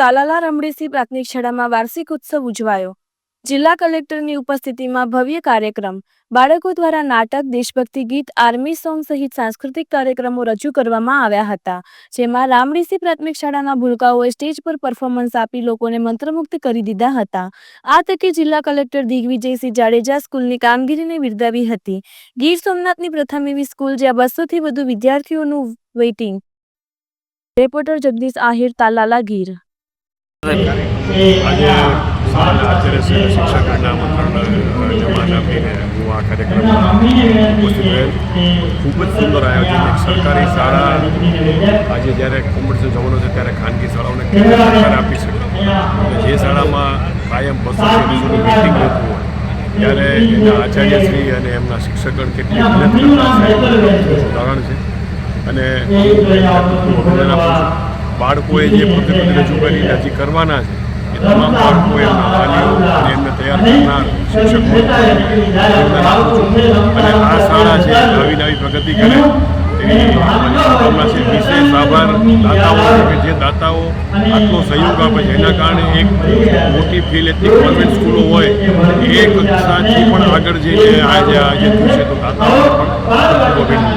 તાલાલા રમણીસી પ્રાથમિક શાળામાં વાર્ષિક ઉત્સવ ઉજવાયો. જિલ્લા કલેક્ટરની ઉપસ્થિતિમાં ભવ્ય કાર્યક્રમ, બાળકો દ્વારા નાટક, દેશભક્તિ ગીત, આર્મી સોંગ સહિત સાંસ્કૃતિક કાર્યક્રમો રજૂ કરવામાં આવ્યા હતા, જેમાં રામડીસી પ્રાથમિક શાળાના ભૂલકાઓએ સ્ટેજ પર પરફોર્મન્સ આપી લોકોને મંત્રમુગ્ધ કરી દીધા હતા. આ તકે જિલ્લા કલેક્ટર દિગ્વિજયસિંહ જાડેજા સ્કૂલની કામગીરીને બિરદાવી હતી. ગીર સોમનાથની પ્રથમ એવી સ્કૂલ જ્યાં બસોથી વધુ વિદ્યાર્થીઓનું વેઇટિંગ. રિપોર્ટર જગદીશ આહિર, તાલાલા ગીર. આજે શાળાના આચાર્ય શ્રી શિક્ષકના મંત્રણ જમાત આપીને હું આ કાર્યક્રમમાં ઉપસ્થિત રહેલ ખૂબ જ સુંદર આયોજન એક સરકારી શાળા. આજે જ્યારે કોમ્પિટિશન જવાનો છે, ત્યારે ખાનગી શાળાઓને કેવી સરકાર આપી શકે. જે શાળામાં કાયમ બસો મીટિંગ હોતું હોય, ત્યારે એના આચાર્યશ્રી અને એમના શિક્ષકગણ કેટલી મહેનત કરતા છે છે. અને બાળકોએ જે પ્રતિબંધ રજૂ કરીને હજી કરવાના છે, એ તમામ બાળકો એમના વાલીઓ અને એમને તૈયાર કરનાર શિક્ષકો અને આ શાળા છે નવી નવી પ્રગતિ કરે. એવી શુભકામના છે, વિશેષ આભાર. દાતાઓ કે જે દાતાઓ આટલો સહયોગ આપે છે, એના કારણે એક મોટી ફી લેતી ગવર્મેન્ટ સ્કૂલો હોય એ કક્ષાથી પણ આગળ જઈને આજે આજે થશે તો દાતાઓ પણ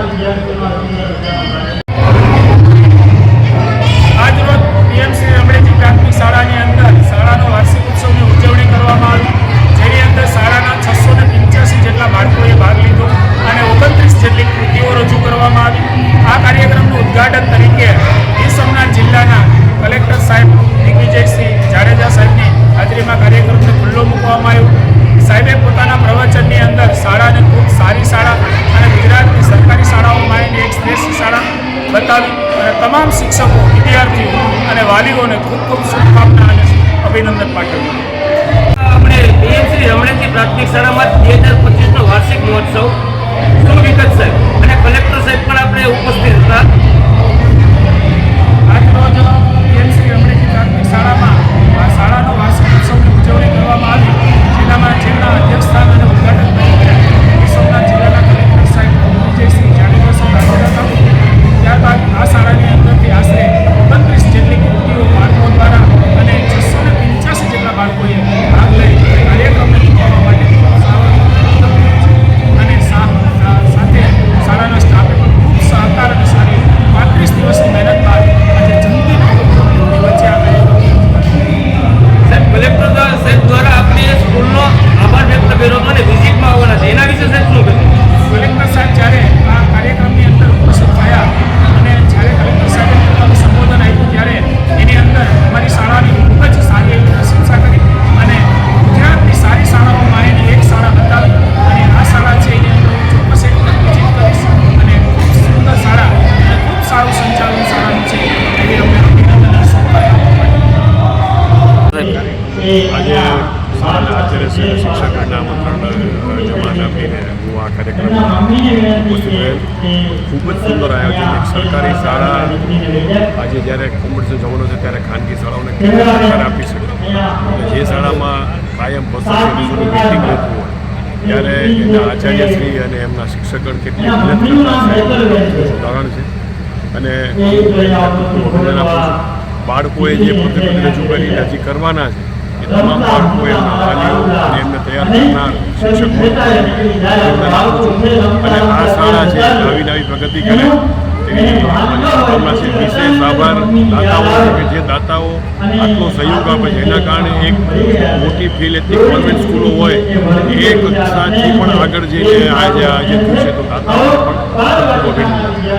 ઉદ્ઘાટન તરીકે ગીર સોમનાથ જિલ્લાના કલેક્ટર સાહેબ દિગ્વિજયસિંહ જાડેજા સાહેબની હાજરીમાં કાર્યક્રમને ખુલ્લો મૂકવામાં આવ્યો. સાહેબે પોતાના પ્રવચનની અંદર શાળાને ખૂબ સારી શાળા અને ગુજરાતની સરકારી શાળાઓમાં એક શ્રેષ્ઠ શાળા બતાવી અને તમામ શિક્ષકો, વિદ્યાર્થીઓ અને વાલીઓને ખૂબ ખૂબ શુભકામના અને અભિનંદન પાઠવ્યું. આપણે બીએમસી રમણેજી પ્રાથમિક શાળામાં બે હજાર પચીસનો વાર્ષિક મહોત્સવ. આ કાર્યક્રમમાં ઉપસ્થિત રહેલ. ખૂબ જ સુંદર આયોજન એક સરકારી શાળા. આજે જ્યારે કોમ્પિટિશન જમાનો છે ત્યારે ખાનગી શાળાઓને કેવી સરકાર આપી શકે અને જે શાળામાં કાયમ બસો બીજું મીટિંગ હોતું હોય ત્યારે એના આચાર્યશ્રી અને એમના શિક્ષકગણ કેટલી મહેનત કરતા છે. ઉદાહરણ છે. અને અભિનંદન આપું છું. બાળકોએ જે પોતે રજૂ કરી હજી કરવાના છે એ તમામ બાળકો એમના વાલીઓ અને એમને તૈયાર કરનાર શિક્ષકો અને આ શાળા છે નવી નવી પ્રગતિ કરે. મારી શુભકામના છે વિશેષ આભાર દાતાઓ કે જે દાતાઓ આટલો સહયોગ આપે છે એના કારણે એક મોટી ફીલ એટલી ગવર્મેન્ટ સ્કૂલો હોય એ કક્ષાથી પણ આગળ જઈને આજે આજે થયું છે તો દાતાઓ પણ